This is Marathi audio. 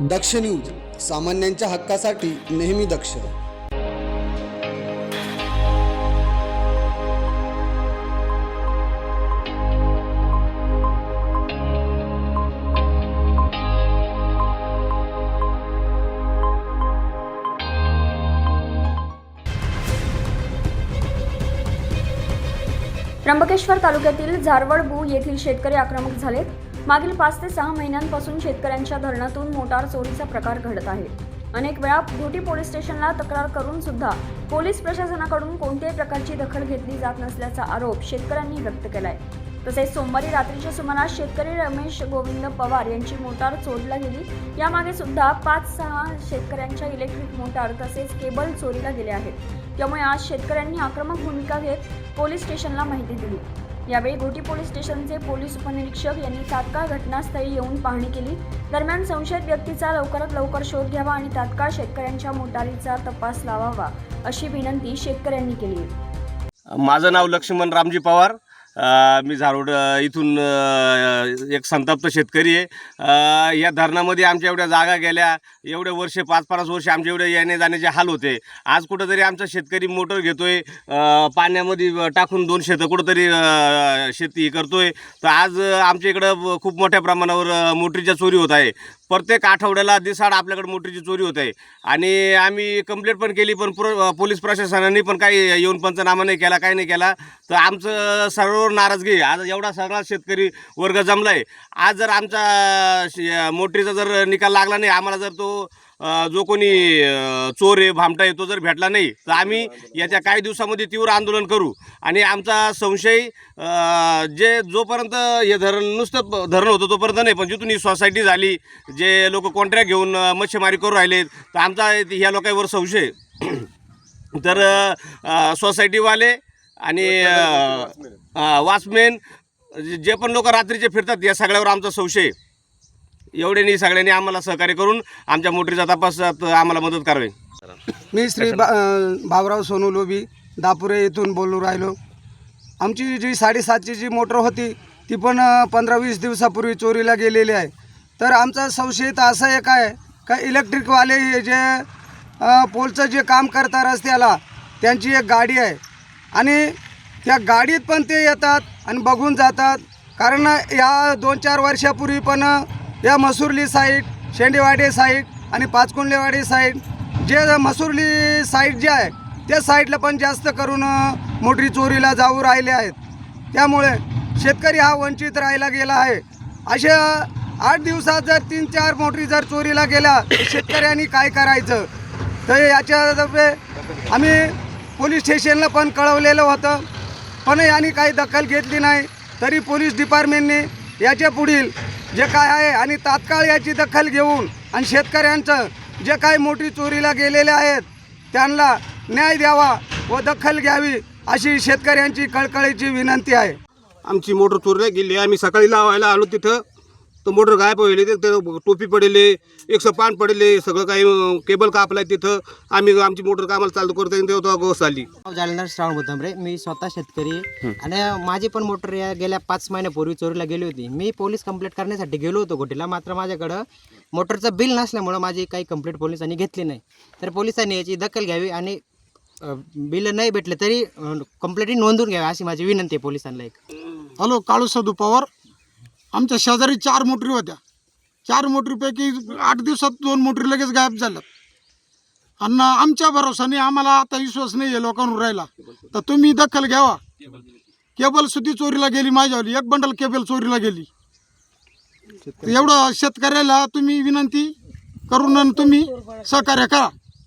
दक्ष न्यूज सामान्यांच्या हक्कासाठी नेहमी दक्ष. त्र्यंबकेश्वर तालुक्यातील झारवडबू येथील शेतकरी आक्रमक झालेत. मागील पाच ते सहा महिन्यांपासून शेतकऱ्यांच्या धरणातून मोटार चोरीचा प्रकार घडत आहे. अनेक वेळा भोटी पोलीस स्टेशनला तक्रार करून सुद्धा पोलीस प्रशासनाकडून कोणत्याही प्रकारची दखल घेतली जात नसल्याचा आरोप शेतकऱ्यांनी व्यक्त केलाय. तसेच सोमवारी रात्रीच्या सुमारास शेतकरी रमेश गोविंद पवार यांची मोटार चोरीला गेली. यामागे सुद्धा पाच सहा शेतकऱ्यांच्या इलेक्ट्रिक मोटार तसेच केबल चोरीला गेले आहेत. त्यामुळे आज शेतकऱ्यांनी आक्रमक भूमिका घेत पोलीस स्टेशनला माहिती दिली. यावेळी घोटी पोलीस स्टेशनचे पोलीस उपनिरीक्षक यांनी तात्काळ घटनास्थळी येऊन पाहणी केली. दरम्यान संशयित व्यक्तीचा लवकरात लवकर शोध घ्यावा आणि तात्काळ शेतकऱ्यांच्या मोटारीचा तपास लावावा अशी विनंती शेतकऱ्यांनी केली. माझं नाव लक्ष्मण रामजी पवार. मी झारोड इथून एक संतप्त शेतकरी आहे. या धरणामध्ये आमच्या एवढ्या जागा गेल्या. एवढे वर्षे पाच पाच वर्ष आमच्या एवढे येणे जाण्याचे हाल होते. आज कुठंतरी आमचा शेतकरी मोटर घेतोय. पाण्यामध्ये टाकून दोन शेतं कुठंतरी शेती करतोय. तर आज आमच्या इकडं खूप मोठ्या प्रमाणावर मोटरीच्या चोरी होत आहे. प्रत्येक आठवड्याला दिसाड आपल्याकडे मोटरीची चोरी होत. आहे आणि आम्ही कंप्लेंट पण केली पण पुर पोलीस प्रशासनाने पण काही येऊन पंचनामा नाही केला काही नाही केला. तर आमचं सर्वांवर नाराजगी आज एवढा सगळा शेतकरी वर्ग जमला आहे आज जर आमचा मोटरीचा जर निकाल लागला नाही आम्हाला जर तो जो कोणी चोर आहे भामटा आहे तो जर भेटला नाही तर आम्ही याच्या काही दिवसामध्ये तीव्र आंदोलन करू. आणि आमचा संशय जे जोपर्यंत हे धरण नुसतं धरण होतं तोपर्यंत नाही पण जिथून ही सोसायटी झाली जे लोक कॉन्ट्रॅक्ट घेऊन मच्छीमारी करू राहिलेत तर आमचा ह्या लोकांवर संशय तर सोसायटीवाले आणि वाचमेन जे पण लोक रात्रीचे फिरतात या सगळ्यावर आमचा संशय एवढ्यांनी सगळ्यांनी आम्हाला सहकार्य करून आमच्या मोटरीचा तपासात आम्हाला मदत करावी. मी श्री बा भाऊराव सोनू लोबी दापुरे येथून बोलू राहिलो. आमची जी साडेसातची जी मोटर होती ती पण पंधरा वीस दिवसापूर्वी चोरीला गेलेली आहे. तर आमचा संशय तर असा एक आहे का इलेक्ट्रिकवाले हे जे पोलचं जे काम करतात रस्त्याला त्यांची एक गाडी आहे. आणि त्या गाडीत पण ते येतात आणि बघून जातात. कारण या दोन चार वर्षापूर्वी पण या मसुरली साईड शेंडेवाडी साईड आणि पाचकुंडलेवाडी साईड जे मसुरली साईड जे आहे त्या साईडला पण जास्त करून मोटरी चोरीला जाऊ राहिले आहेत. त्यामुळे शेतकरी हा वंचित राहिला गेला आहे. अशा आठ दिवसात जर तीन चार मोटरी जर चोरीला गेल्या तर शेतकऱ्यांनी काय करायचं? तर याच्या आम्ही पोलीस स्टेशनला पण कळवलेलं होतं. पण यांनी काही दखल घेतली नाही. तरी पोलीस डिपार्टमेंटने याच्या पुढील जे काय आहे आणि तात्काळ याची दखल घेऊन आणि शेतकऱ्यांचं जे काही मोठी चोरीला गेलेले आहेत त्यांना न्याय द्यावा व दखल घ्यावी अशी शेतकऱ्यांची कळकळीची विनंती आहे. आमची मोटर चोरीला गेली आम्ही सकाळी लावायला आलो तिथं. तर मोटर गायब होईल तिथं टोपी पडेले एकशे पान पडले सगळं काही केबल कापलाय तिथं. आम्ही आमची मोटर कामाला चालू करतो तेव्हा गोस आली. नाव जालना श्रावण भुतांबरे मी स्वतः शेतकरी आहे. आणि माझी पण मोटर या गेल्या पाच महिन्यापूर्वी चोरीला गेली होती. मी पोलीस कंप्लेंट करण्यासाठी गेलो होतो घोटीला मात्र माझ्याकडं मोटरचं बिल नसल्यामुळं माझी काही कंप्लेंट पोलिसांनी घेतली नाही. तर पोलिसांनी याची दखल घ्यावी आणि बिल नाही भेटले तरी कंप्लेंट नोंदवून घ्यावी अशी माझी विनंती आहे पोलिसांना एक. हॅलो काळू सदू पवार. आमच्या शेजारी चार मोटरी होत्या. चार मोटरीपैकी आठ दिवसात दोन मोटरी लगेच गायब झाल्यात. आणि आमच्या भरोसाने आम्हाला आता विश्वास नाही आहे लोकांवर राहिला तर तुम्ही दखल घ्यावा. केबल सुद्धा चोरीला गेली माझ्यावर. एक बंडल केबल चोरीला गेली. तर एवढं शेतकऱ्याला तुम्ही विनंती करून आणि तुम्ही सहकार्य करा.